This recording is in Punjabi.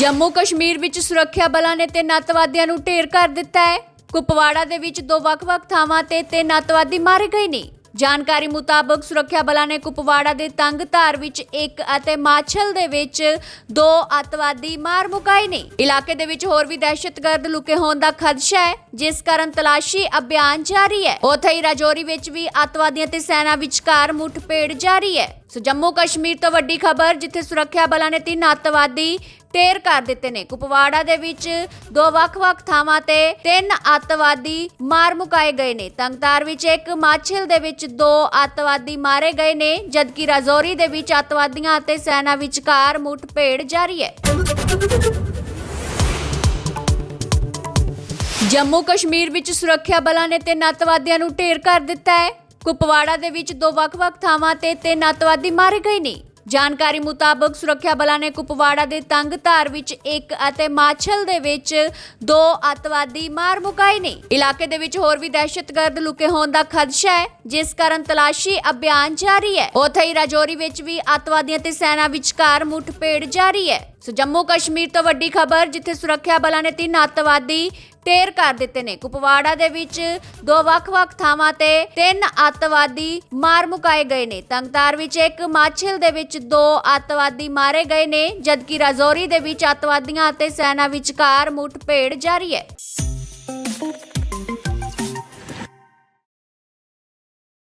ਜੰਮੂ ਕਸ਼ਮੀਰ ਵਿੱਚ ਸੁਰੱਖਿਆ ਬਲਾਂ ਨੇ ਤਿੰਨ ਅੱਤਵਾਦੀਆਂ ਨੂੰ ਢੇਰ ਕਰ ਦਿੱਤਾ ਹੈ। ਕੁਪਵਾੜਾ ਦੇ ਵਿੱਚ ਦੋ ਵੱਖ-ਵੱਖ ਥਾਵਾਂ ਤੇ ਤਿੰਨ ਅੱਤਵਾਦੀ ਮਾਰੇ ਗਏ ਨੇ। ਜਾਣਕਾਰੀ ਮੁਤਾਬਕ ਸੁਰੱਖਿਆ ਬਲਾਂ ਨੇ ਕੁਪਵਾੜਾ ਦੇ ਤੰਗ ਵਿੱਚ ਇੱਕ ਅਤੇ ਮਾਛਲ ਦੇ ਵਿੱਚ ਦੋ ਅੱਤਵਾਦੀ ਮਾਰ ਮੁਕਾਏ ਨੇ। ਇਲਾਕੇ ਦੇ ਵਿੱਚ ਹੋਰ ਵੀ ਦਹਿਸ਼ਤਗਰਦ ਲੁਕੇ ਹੋਣ ਦਾ ਖਦਸ਼ਾ ਹੈ, ਜਿਸ ਕਾਰਨ ਤਲਾਸ਼ੀ ਅਭਿਆਨ ਜਾਰੀ ਹੈ। ਉੱਥੇ ਹੀ ਰਾਜੌਰੀ ਵਿੱਚ ਵੀ ਅੱਤਵਾਦੀਆਂ ਤੇ ਸੈਨਾ ਵਿਚਕਾਰ ਮੁੱਠਭੇੜ ਜਾਰੀ ਹੈ। ਸੋ ਜੰਮੂ ਕਸ਼ਮੀਰ ਤੋਂ ਵੱਡੀ ਖਬਰ, ਜਿੱਥੇ ਸੁਰੱਖਿਆ ਬਲਾਂ ਨੇ ਤਿੰਨ ਅੱਤਵਾਦੀ ਢੇਰ ਕਰ ਦਿੱਤੇ ਨੇ। ਕੁਪਵਾੜਾ ਦੇ ਵਿੱਚ ਦੋ ਵੱਖ-ਵੱਖ ਥਾਵਾਂ ਤੇ ਤਿੰਨ ਅੱਤਵਾਦੀ ਮਾਰ ਮੁਕਾਏ ਗਏ ਨੇ। ਤੰਗਤਾਰ ਵਿੱਚ ਇੱਕ, ਮਾਛਿਲ ਦੇ ਵਿੱਚ ਦੋ ਅੱਤਵਾਦੀ ਮਾਰੇ ਗਏ ਨੇ, ਜਦਕਿ ਰਾਜੌਰੀ ਦੇ ਵਿੱਚ ਅੱਤਵਾਦੀਆਂ ਅਤੇ ਸੈਨਾ ਵਿਚਕਾਰ ਮੁੱਠਭੇੜ ਜਾਰੀ ਹੈ। ਜੰਮੂ ਕਸ਼ਮੀਰ ਵਿੱਚ ਸੁਰੱਖਿਆ ਬਲਾਂ ਨੇ ਤਿੰਨ ਅੱਤਵਾਦੀਆਂ ਨੂੰ ਢੇਰ ਕਰ ਦਿੱਤਾ ਹੈ। ਕੁਪਵਾੜਾ ਦੇ ਵਿੱਚ ਦੋ ਵੱਖ-ਵੱਖ ਥਾਵਾਂ ਤੇ ਤਿੰਨ ਅੱਤਵਾਦੀ ਮਾਰੇ ਗਏ ਨੇ। ਜਾਣਕਾਰੀ ਮੁਤਾਬਕ ਸੁਰੱਖਿਆ ਬਲਾਂ ਨੇ ਕੁਪਵਾੜਾ ਦੇ ਤੰਗ ਧਾਰ ਵਿੱਚ ਇੱਕ ਅਤੇ ਮਾਛਲ ਦੇ ਵਿੱਚ ਦੋ ਅੱਤਵਾਦੀ ਮਾਰ ਮੁਕਾਏ ਨੇ। ਇਲਾਕੇ ਦੇ ਵਿੱਚ ਹੋਰ ਵੀ ਦਹਿਸ਼ਤਗਰਦ ਲੁਕੇ ਹੋਣ ਦਾ ਖਦਸ਼ਾ ਹੈ, ਜਿਸ ਕਾਰਨ ਤਲਾਸ਼ੀ ਅਭਿਆਨ ਜਾਰੀ ਹੈ। ਉੱਥੇ ਹੀ ਰਾਜੌਰੀ ਵਿੱਚ ਵੀ ਅੱਤਵਾਦੀਆਂ ਤੇ ਸੈਨਾ ਵਿਚਕਾਰ ਮੁੱਠਭੇੜ ਜਾਰੀ ਹੈ। ਸੋ ਜੰਮੂ ਕਸ਼ਮੀਰ ਤੋਂ ਵੱਡੀ ਖਬਰ, ਜਿੱਥੇ ਸੁਰੱਖਿਆ ਬਲਾਂ ਨੇ ਤਿੰਨ ਅੱਤਵਾਦੀ ਢੇਰ ਕਰ ਦਿੱਤੇ ਨੇ। ਕੁਪਵਾੜਾ ਦੇ ਵਿੱਚ ਦੋ ਵੱਖ-ਵੱਖ ਥਾਵਾਂ ਤੇ ਤਿੰਨ ਅੱਤਵਾਦੀ ਮਾਰ ਮੁਕਾਏ ਗਏ ਨੇ। ਤੰਗਤਾਰ ਵਿੱਚ ਇੱਕ, ਮਾਛਿਲ ਦੇ ਵਿੱਚ ਦੋ ਅੱਤਵਾਦੀ ਮਾਰੇ ਗਏ ਨੇ, ਜਦਕਿ ਰਾਜੌਰੀ ਦੇ ਵਿੱਚ ਅੱਤਵਾਦੀਆਂ ਅਤੇ ਸੈਨਾ ਵਿਚਕਾਰ ਮੁੱਠਭੇੜ ਜਾਰੀ ਹੈ।